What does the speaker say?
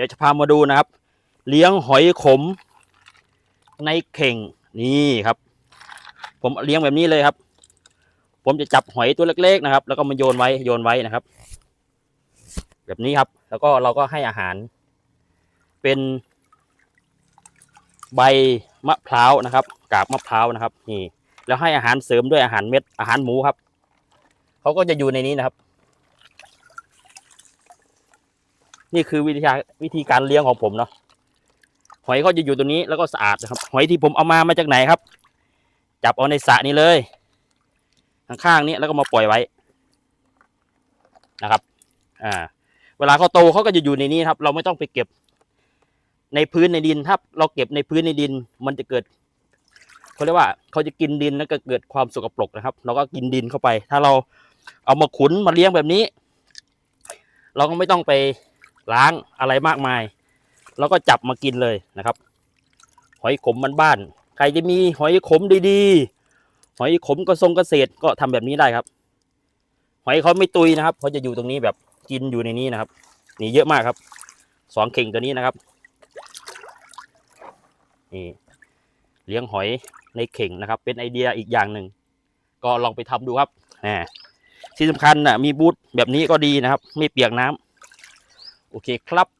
ดี๋ยวจะพามาดูนะครับ เลี้ยงหอยขม ในเข่งนี่ครับ ผมเลี้ยงแบบนี้เลยครับ ผมจะจับหอยตัวเล็กๆนะครับ แล้วก็มาโยนไว้โยนไว้นะครับ แบบนี้ครับ แล้วก็เราก็ให้อาหาร เป็นใบมะพร้าวนะครับ กาบมะพร้าวนะครับ นี่ แล้วให้อาหารเสริมด้วยอาหารเม็ดอาหารหมูครับเขาก็จะอยู่ในนี้นะครับ นี่คือวิธีกาวิธีการเลี้ยงของผมเนาะหอยก็จะอยู่ตรงนี้แล้วก็สะอาดนะครับหอยที่ผมเอามามาจากไหนครับ จับเอาในสระนี้เลยข้างๆนี้แล้วก็มาปล่อยไว้นะครับ อ่า เวลาเขาโตเขาก็จะอยู่ในนี้ครับ เราไม่ต้องไปเก็บในพื้นในดินถ้าเราเก็บในพื้นในดิน มันจะเกิดเขาเรียกว่าเขาจะกินดินแล้วก็เกิดความสกปรกนะครับ เราก็กินดินเข้าไป ถ้าเราเอามาขุนมาเลี้ยงแบบนี้ เราก็ไม่ต้องไป ล้างอะไรมากมายเราก็จับมากินเลยนะครับ หอยขมมันบ้านๆใครจะมีหอยขมดีๆ หอยขมกระทรงเกษตรก็ทำแบบนี้ได้ครับ หอยเขาไม่ตุยนะครับเขาจะอยู่ตรงนี้แบบกินอยู่ในนี้นะครับ นี่เยอะมากครับสองเข่งตัวนี้นะครับนี่เลี้ยงหอยในเข่งนะครับ เป็นไอเดียอีกอย่างหนึ่งก็ลองไปทำดูครับแหมที่สำคัญนะมีบูธแบบนี้ก็ดีนะครับ ไม่เปียกน้ำ โอเคครับ